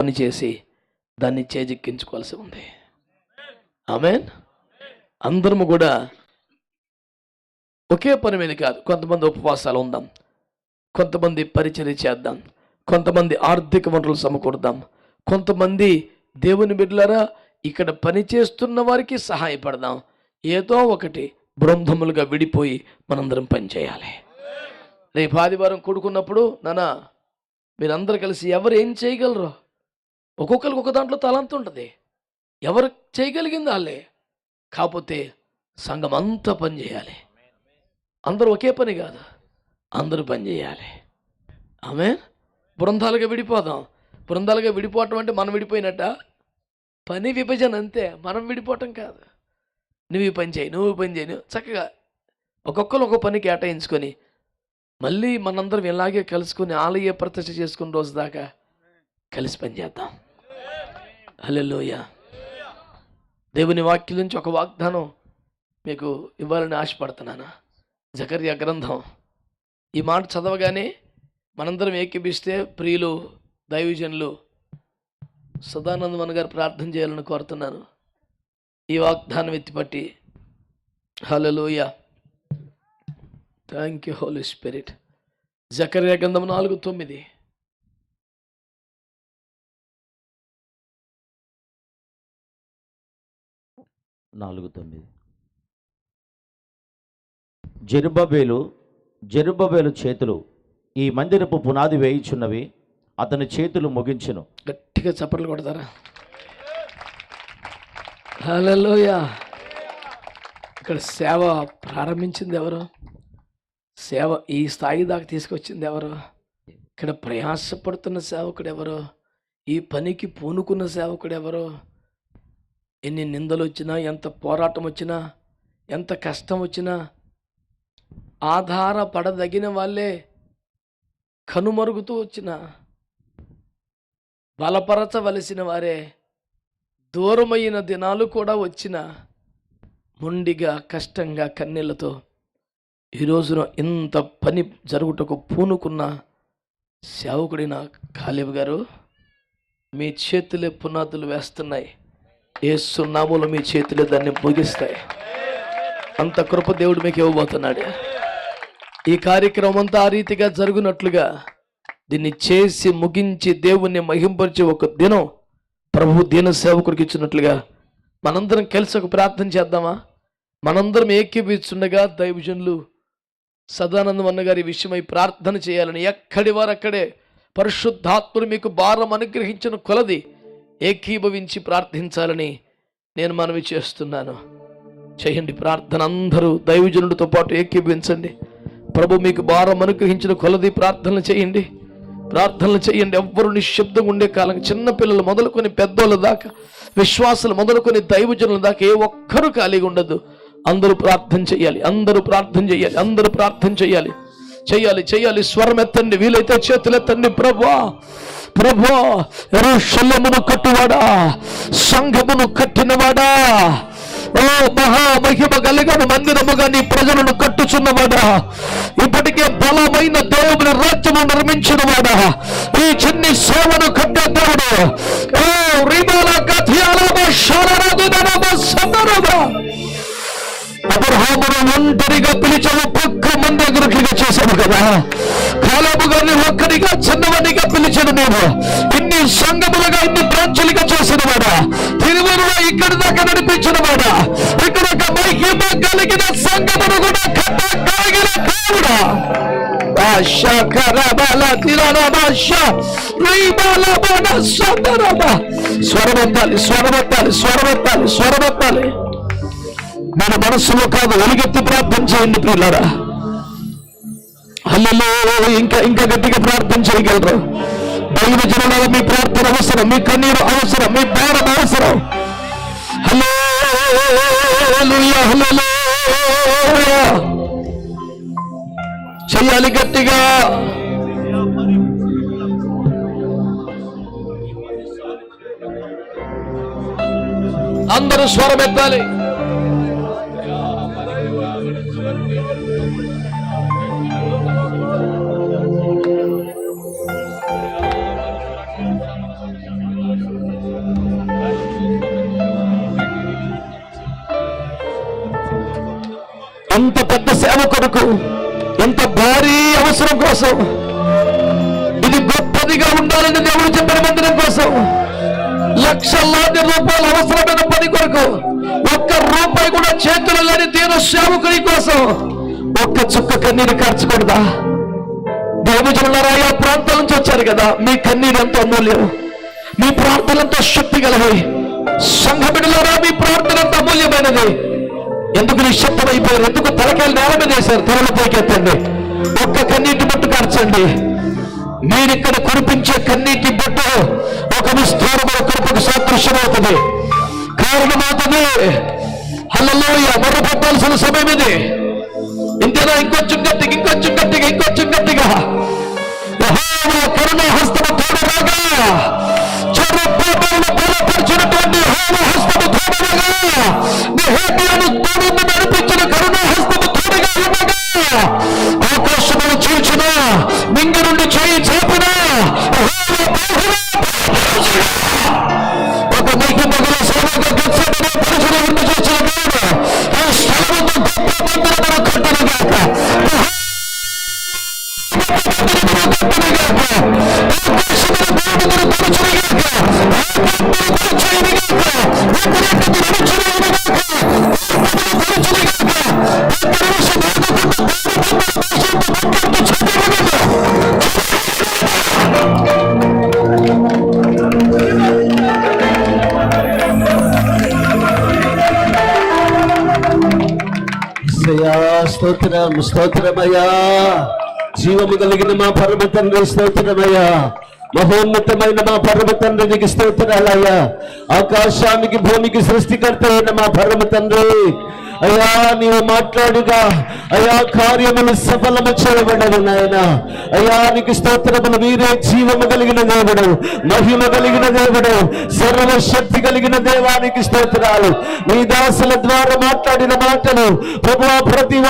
పని చేసి దాన్ని చేజిక్కించుకోవాల్సి ఉంది. ఆమెన్? అందరము కూడా ఒకే పని మీద కాదు కొంతమంది ఉపవాసాలు ఉందాం కొంతమంది పరిచర్య చేద్దాం కొంతమంది ఆర్థిక వనరులు సమకూడదాం కొంతమంది దేవుని బిడ్డలారా ఇక్కడ పని చేస్తున్న వారికి సహాయపడదాం. ఏదో ఒకటి బృందములుగా విడిపోయి మనందరం పనిచేయాలి రేపు ఆదివారం కూడుకున్నప్పుడు నానా మీరందరూ కలిసి ఎవరు ఏం చేయగలరు ఒక్కొక్కరికి ఒక దాంట్లో తలంత ఉంటుంది. ఎవరు చేయగలిగింది వాళ్ళే. కాకపోతే సంఘం అంతా పని చేయాలి. అందరూ ఒకే పని కాదు అందరూ పని చేయాలి. ఆమె బృందాలుగా విడిపోదాం. బృందాలుగా విడిపోవటం అంటే మనం విడిపోయినట్ట? పని విభజన అంతే మనం విడిపోవటం కాదు. నువ్వు ఈ పని చేయి నువ్వు పని చేయను. చక్కగా ఒక్కొక్కరు ఒక పని కేటాయించుకొని మళ్ళీ మనందరం ఇలాగే కలుసుకొని ఆలయ ప్రతిష్ట చేసుకున్న రోజు దాకా కలిసి పని హలెలోయ దేవుని వాక్యం నుంచి ఒక వాగ్దానం మీకు ఇవ్వాలని ఆశపడుతున్నాను? జకర్య గ్రంథం. ఈ మాట చదవగానే మనందరం ఏకీపిస్తే ప్రియులు దైవజనులు సదానందమన్ గారు ప్రార్థన చేయాలని కోరుతున్నాను. ఈ వాగ్దానం ఎత్తిపట్టి హలలోయ థ్యాంక్ యూ హోలీ స్పిరిట్ జకర్య గ్రంథం నాలుగు తొమ్మిది. నాలుగు తొమ్మిది. జెరుబ్బబేలు జెరుబ్బబేలు చేతులు ఈ మందిరపు పునాది వేయిచున్నవి అతని చేతులు ముగించును. గట్టిగా చప్పట్లు కొడతారా? హలోయ ఇక్కడ సేవ ప్రారంభించింది ఎవరు? సేవ ఈ స్థాయి దాకా తీసుకొచ్చింది ఎవరు? ఇక్కడ ప్రయాసపడుతున్న సేవకుడు ఎవరు? ఈ పనికి పూనుకున్న సేవకుడు ఎవరు? ఎన్ని నిందలు వచ్చినా ఎంత పోరాటం వచ్చినా ఎంత కష్టం వచ్చినా ఆధారపడదగిన వాళ్ళే కనుమరుగుతూ వచ్చిన బలపరచవలసిన వారే దూరమైన దినాలు కూడా వచ్చిన మొండిగా కష్టంగా కన్నీళ్ళతో ఈరోజున ఇంత పని జరుగుటకు పూనుకున్న సేవకుడిన కాలేబు గారు మీ చేతులే పునాదులు వేస్తున్నాయి. ఏ సున్నాములు మీ చేతిలో దాన్ని ముగిస్తాయి. అంత కృప దేవుడు మీకు ఇవ్వబోతున్నాడు. ఈ కార్యక్రమం అంతా ఆ రీతిగా జరుగునట్లుగా దీన్ని చేసి ముగించి దేవుణ్ణి మహింపరిచే ఒక దినం ప్రభు దీన సేవకుడికి ఇచ్చినట్లుగా మనందరం కలిసి ఒక ప్రార్థన చేద్దామా? మనందరం ఏకీపించుండగా దైవజనులు సదానందం అన్న గారి విషయమై ప్రార్థన చేయాలని ఎక్కడి వారు అక్కడే పరిశుద్ధాత్ముడు మీకు భారం అనుగ్రహించిన కొలది ఏకీభవించి ప్రార్థించాలని నేను మనవి చేస్తున్నాను. చేయండి ప్రార్థన అందరూ దైవజనుడితో పాటు ఏకీభవించండి. ప్రభు మీకు భారం అనుగ్రహించిన కొలది ప్రార్థనలు చేయండి. ప్రార్థనలు చేయండి. ఎవ్వరు నిశ్శబ్దం ఉండే కాలం చిన్నపిల్లలు మొదలుకొని పెద్దోళ్ళ దాకా విశ్వాసాలు మొదలుకొని దైవజనుల దాకా ఏ ఒక్కరూ ఖాళీగా ఉండదు. అందరూ ప్రార్థన చేయాలి. అందరూ ప్రార్థన చేయాలి. అందరూ ప్రార్థన చేయాలి. చేయాలి చేయాలి. స్వరం ఎత్తండి వీలైతే చేతులు ఎత్తండి. ప్రభా ప్రభా ఎరుషల్లమును కట్టువాడా? సంఘమును కట్టినవాడా? ఓ మహామహిమ కలిగిన మందిరముగా నీ ప్రజలను కట్టుచున్నవాడా? ఇప్పటికే బలమైన దేవుని రాజ్యము నిర్మించిన వాడా ఈ చిన్ని సేవను కట్టే దేవుడు. ఓ రిమాల కథియాలమ శరరదుదనమ సందరమ అబ్రహామును ఒంటరిగా పిలిచాము పక్క మంది దగ్గరగా చేశాము కదా? కాలము గారిని ఒక్కడిగా చిన్నవాడిగా పిలిచాడు నేను ఇన్ని సంగములుగా ఇన్ని బ్రాంచులుగా చేసిన వాడా. తిరుమలలో ఇక్కడి దాకా నడిపించిన వాడా. ఇక్కడ ఒక మహిమ కలిగిన సంగమును కూడా కట్ట కలిగిన కావుడా స్వరమెత్తాలి స్వరమెత్తాలి స్వరమెత్తాలి స్వరమెత్తాలి మన మనస్సులో కాదు వెలుగెత్తి ప్రార్థన చేయండి పిల్లరా హల్లలో ఇంకా ఇంకా గట్టిగా ప్రార్థన చేయగలరు. దైవ జనాల మీ ప్రార్థన అవసరం మీ కన్నీరు అవసరం మీ భారం అవసరం. హలో చెయ్యాలి గట్టిగా. అందరూ స్వరం ఎత్తాలి. ఎంత పెద్ద సేవ కొరకు ఎంత భారీ అవసరం కోసం ఇది గొప్పదిగా ఉండాలని దేవుడు చెప్పిన మందిరం కోసం లక్షలాది రూపాయలు అవసరమైన పని కొరకు ఒక్క రూపాయి కూడా చేతులు లేని దీన సేవకుని కోసం ఒక్క చుక్క కన్నీరు ఖర్చకూడదా దేవజనులారా ఆ ప్రాంతాల నుంచి వచ్చారు కదా మీ కన్నీరు ఎంత అమూల్యం మీ ప్రార్థన శక్తి గలవి సంఘ బిడ్డలారా మీ ప్రార్థన ఎంత అమూల్యమైనది. ఎందుకు నిశ్శబ్దమైపోయారు? ఎందుకు తలకాయలు నేల మీద వేశారు? తలలు పైకెత్తండి. ఒక్క కన్నీటి బొట్టు కార్చండి. మీరిక్కడ కురిపించే కన్నీటి బొట్టు ఒక విస్తారమైన కృపకు సాదృశ్యం అవుతుంది కారణమవుతుంది హల్లలోయ మొర్ర పెట్టాల్సిన సమయం ఇది. ఇంతేనా? ఇంకొంచెం గట్టిగా ఇంకొంచెం గట్టిగా ఇంకొంచెం గట్టిగా. కరుణ హస్తము తోడరాగా. Lord. స్తోత్రం స్తోత్రమయ్యా. జీవము కలిగిన మా పరమ తండ్రి స్తోత్రమయ్యా. మహోన్నతమైన మా పరమ తండ్రికి స్తోత్రాలయ్యా. ఆకాశానికి భూమికి సృష్టికర్త అయిన మా పరమ తండ్రి. అయ్యా నీవు మాట్లాడుగా. అయా కార్యములు సఫలము చేయబడవు నాయన. అయ్యా నీకు స్తోత్రములు మీరే జీవము కలిగిన దేవుడు. మహిమ కలిగిన దేవుడు. సర్వశక్తి కలిగిన దేవానికి స్తోత్రాలు. మీ దాసుల ద్వారా మాట్లాడిన మాటలు ప్రభు ప్రతి